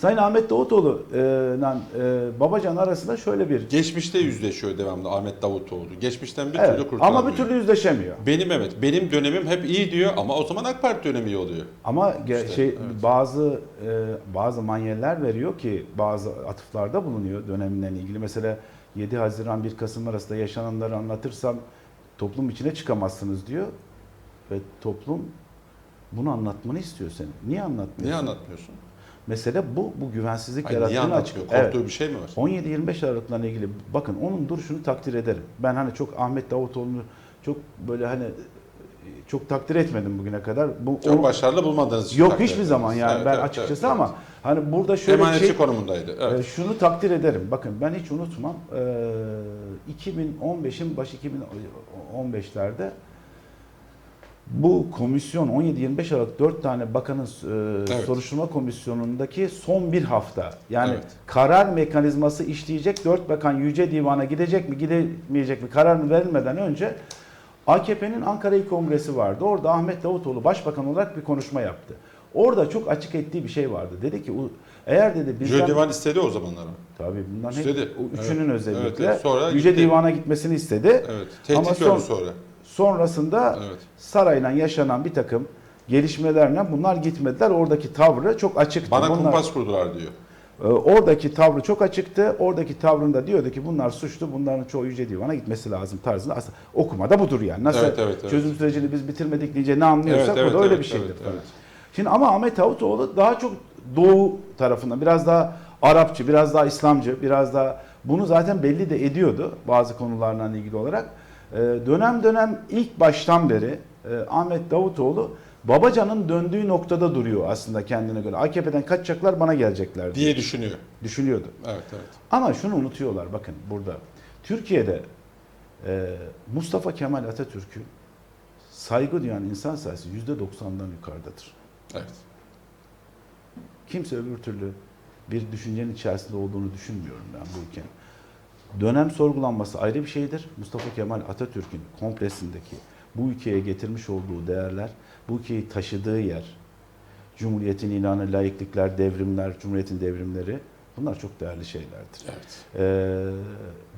Sayın Ahmet Davutoğlu e, e, Babacan arasında şöyle bir Geçmişte yüzleşiyor devamlı Ahmet Davutoğlu. Geçmişten bir Evet, türlü kurtulamıyor. ama bir türlü yüzleşemiyor. Benim evet, benim dönemim hep iyi diyor ama o zaman AK Parti dönemi iyi oluyor. Ama İşte, şey evet. bazı e, bazı manyeller veriyor ki bazı atıflarda bulunuyor döneminden ilgili. Mesela 7 Haziran 1 Kasım arasında yaşananları anlatırsam toplum içine çıkamazsınız diyor. Ve toplum bunu anlatmanı istiyor senin. Niye anlatmıyorsun? Niye anlatmıyorsun? Mesele bu. Bu güvensizlik Hayır, niye yarattığını açık. anlatmıyor? Korktuğu Evet. bir şey mi var? 17-25 Aralık'la ilgili bakın onun duruşunu takdir ederim. Ben hani çok Ahmet Davutoğlu'nu çok böyle hani çok takdir etmedim bugüne kadar. Bu Çok o- başarılı bulmadığınız için Yok hiçbir ederiz. zaman yani Evet, ben evet, açıkçası evet, ama evet. hani burada şöyle Emanetçi şey konumundaydı. Evet. e, şunu takdir ederim. Bakın ben hiç unutmam. E, 2015'in başı 2015'lerde bu komisyon 17-25 Aralık 4 tane bakanın e, Evet. soruşturma komisyonundaki son bir hafta yani Evet. karar mekanizması işleyecek 4 bakan Yüce Divan'a gidecek mi gidemeyecek mi kararını verilmeden önce AKP'nin Ankara İl Kongresi vardı. Orada Ahmet Davutoğlu başbakan olarak bir konuşma yaptı. Orada çok açık ettiği bir şey vardı. Dedi ki "U- eğer dedi bizden Jö Divan istedi o zamanlar. Tabii bundan hep İstedi. o üçünün Evet. özellikle Evet, evet. Sonra Yüce gitti. Divan'a gitmesini istedi. Evet. Ama Tehdit son- gördü sonra. Sonrasında Evet. sarayla yaşanan bir takım gelişmelerle bunlar gitmediler. Oradaki tavrı çok açıktı. Bana Bunlar- kumpas kurdular diyor. Ee, Oradaki tavrı çok açıktı. Oradaki tavrında diyordu ki bunlar suçlu, bunların çoğu Yüce Divan'a gitmesi lazım tarzında. Aslında okumada budur yani. Nasıl Evet, evet, evet. çözüm sürecini biz bitirmedik deyince ne anlıyorsak Evet, bu evet, da öyle evet, bir şeydir. evet, falan. evet. Şimdi ama Ahmet Davutoğlu daha çok Doğu tarafından, biraz daha Arapçı, biraz daha İslamcı, biraz daha bunu zaten belli de ediyordu bazı konularla ilgili olarak. Ee, dönem dönem ilk baştan beri e, Ahmet Davutoğlu Babacan'ın döndüğü noktada duruyor aslında kendine göre. AKP'den kaçacaklar bana gelecekler diye Diye düşünüyor. düşünüyordu. Evet evet. Ama şunu unutuyorlar bakın burada. Türkiye'de e, Mustafa Kemal Atatürk'ü saygı duyan insan sayısı %90'dan yukarıdadır. Evet. Kimse öbür türlü bir düşüncenin içerisinde olduğunu düşünmüyorum ben bu ülkenin. Dönem sorgulanması ayrı bir şeydir. Mustafa Kemal Atatürk'ün komplesindeki bu ülkeye getirmiş olduğu değerler, bu ülkeyi taşıdığı yer, Cumhuriyetin ilanı, laiklikler, devrimler, Cumhuriyetin devrimleri bunlar çok değerli şeylerdir. Evet. Ee,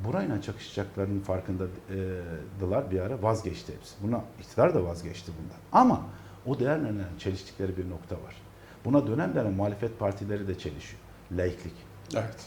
burayla çakışacaklarının farkındadılar bir ara vazgeçti hepsi. Buna iktidar da vazgeçti bundan. Ama o değerlerle çeliştikleri bir nokta var. Buna dönem dönem muhalefet partileri de çelişiyor. Laiklik. Evet.